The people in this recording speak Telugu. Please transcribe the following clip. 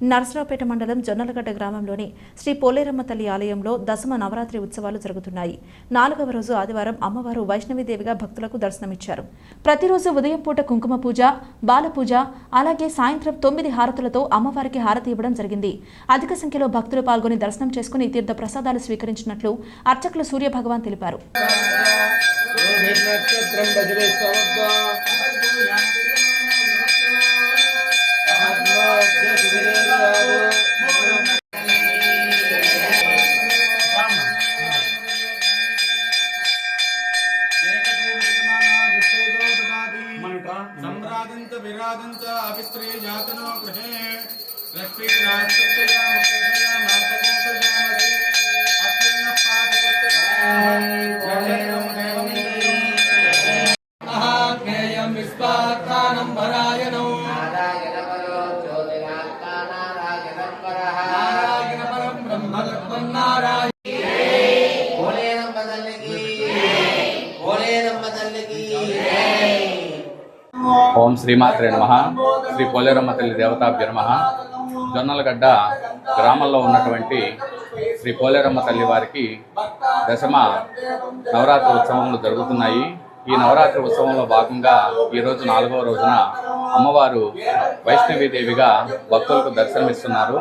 నరసరావుపేట మండలం జొన్నలగడ్డ గ్రామంలోని శ్రీ పోలేరమ్మ తల్లి ఆలయంలో దశమ నవరాత్రి ఉత్సవాలు జరుగుతున్నాయి నాలుగవ రోజు ఆదివారం అమ్మవారు వైష్ణవిదేవిగా భక్తులకు దర్శనమిచ్చారు ప్రతిరోజు ఉదయం పూట కుంకుమ పూజ బాల పూజ అలాగే సాయంత్రం తొమ్మిది హారతులతో అమ్మవారికి హారతి ఇవ్వడం జరిగింది అధిక సంఖ్యలో భక్తులు పాల్గొని దర్శనం చేసుకుని తీర్థ ప్రసాదాలు స్వీకరించినట్లు అర్చకులు సూర్య భగవాన్ తెలిపారు నక్షత్రం భజరే సంరాజంచ విరాజంచ అవిస్త్రీ జాతనో గృహే. లక్ష్మీ రాష్ట్రయ ముఖ్యయ మాతకోసజామసి అత్యున్న పాదకృత్యం విశ్వాత్మానం ఓం శ్రీమాత్రే నమ. శ్రీ పోలేరమ్మ తల్లి దేవతాభ్య నమ. జొన్నలగడ్డ గ్రామంలో ఉన్నటువంటి శ్రీ పోలేరమ్మ తల్లి వారికి దశమ నవరాత్రి ఉత్సవములు జరుగుతున్నాయి. ఈ నవరాత్రి ఉత్సవంలో భాగంగా ఈరోజు నాలుగవ రోజున అమ్మవారు వైష్ణవీదేవిగా భక్తులకు దర్శనమిస్తున్నారు.